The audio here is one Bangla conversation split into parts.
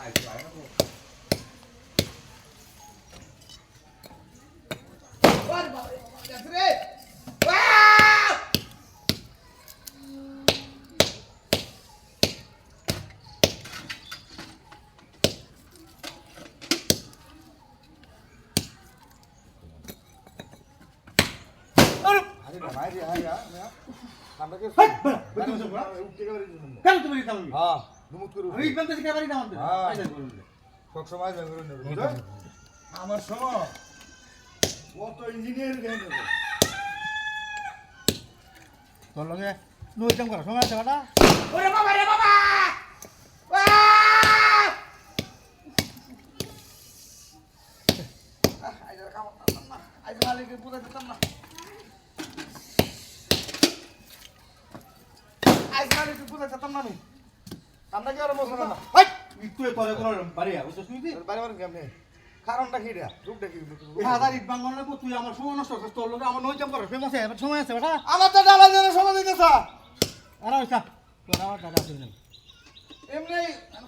알지 말라고. 야, 그래! 와! 아니, 나 말이야, 야. 담백했어. 야, 몇 점을 준 거야? 웃기가 그래주는 거. 그냥 좀 이렇게 하면 돼. 아. আমার সময় কত ইঞ্জিনিয়ার তোর লগে নই কাম করা সময় আছে বাটা? ওরে বাবা রে বাবা! আজ পুজো দিতাম না আমি। আমরা কি আর বসে না একটু তোরে কোন বাড়ি আ বুঝছিস তুই বারে বারে কেমনে? কারণটা কি রে কি এই হাজার ইট বাঙ্গন লাগবো তুই আমার সময় নষ্ট করছিস তোর লগে আমার নই কাম করা ফেমাস আছে সময় আছে বাটা। আমার তো ডালা জন্য সময় দিতেছ। আরে ওইটা তোর আমার দাদা আছে। এমনি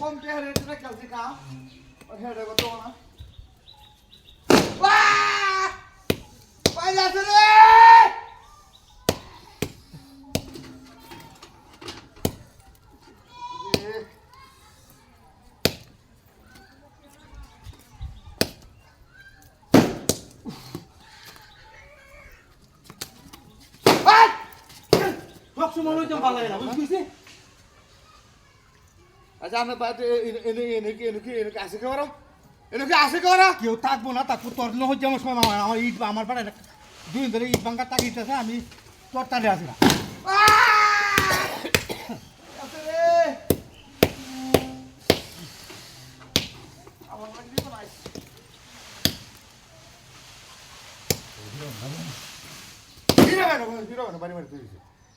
কম টেহার রেটে খেলছি কা ওর হেডে কত না বাহ পাইলা আছে রে নই কাম ভালো লাগে না বুঝছিস আচ্ছা আমি বাড়িতে এনে এনে কি এনে কি এনে কি আসে খাবার এনে কি আসে খাবার কেউ থাকব না থাকব তোর নহয় যেমন সময় আমার আমার ইট আমার পাড়ায় দুই দিন ধরে ইট বাঙ্গা তাকিয়েছে আমি তোর টানে আসি না। আছে রে আমার লাগি তো নাই হিরো কেন হিরো কেন বাড়ি বাড়ি তুই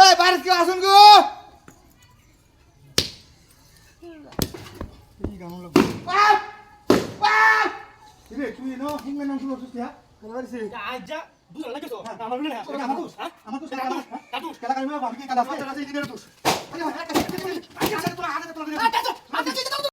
এই বাড়ির কেউ আসুন গো! তুমি এনো? হিংগে নাম শুনো সুস্থ হ্যাঁ? কেন বাড়িছে আজ্জা বুঝল লাগে তো আমার বলে না আমার তো আমার তো কাদুস কাদুস কালা কালা বাকি কাদুস কাদুস ইঞ্জিনিয়ার দোষ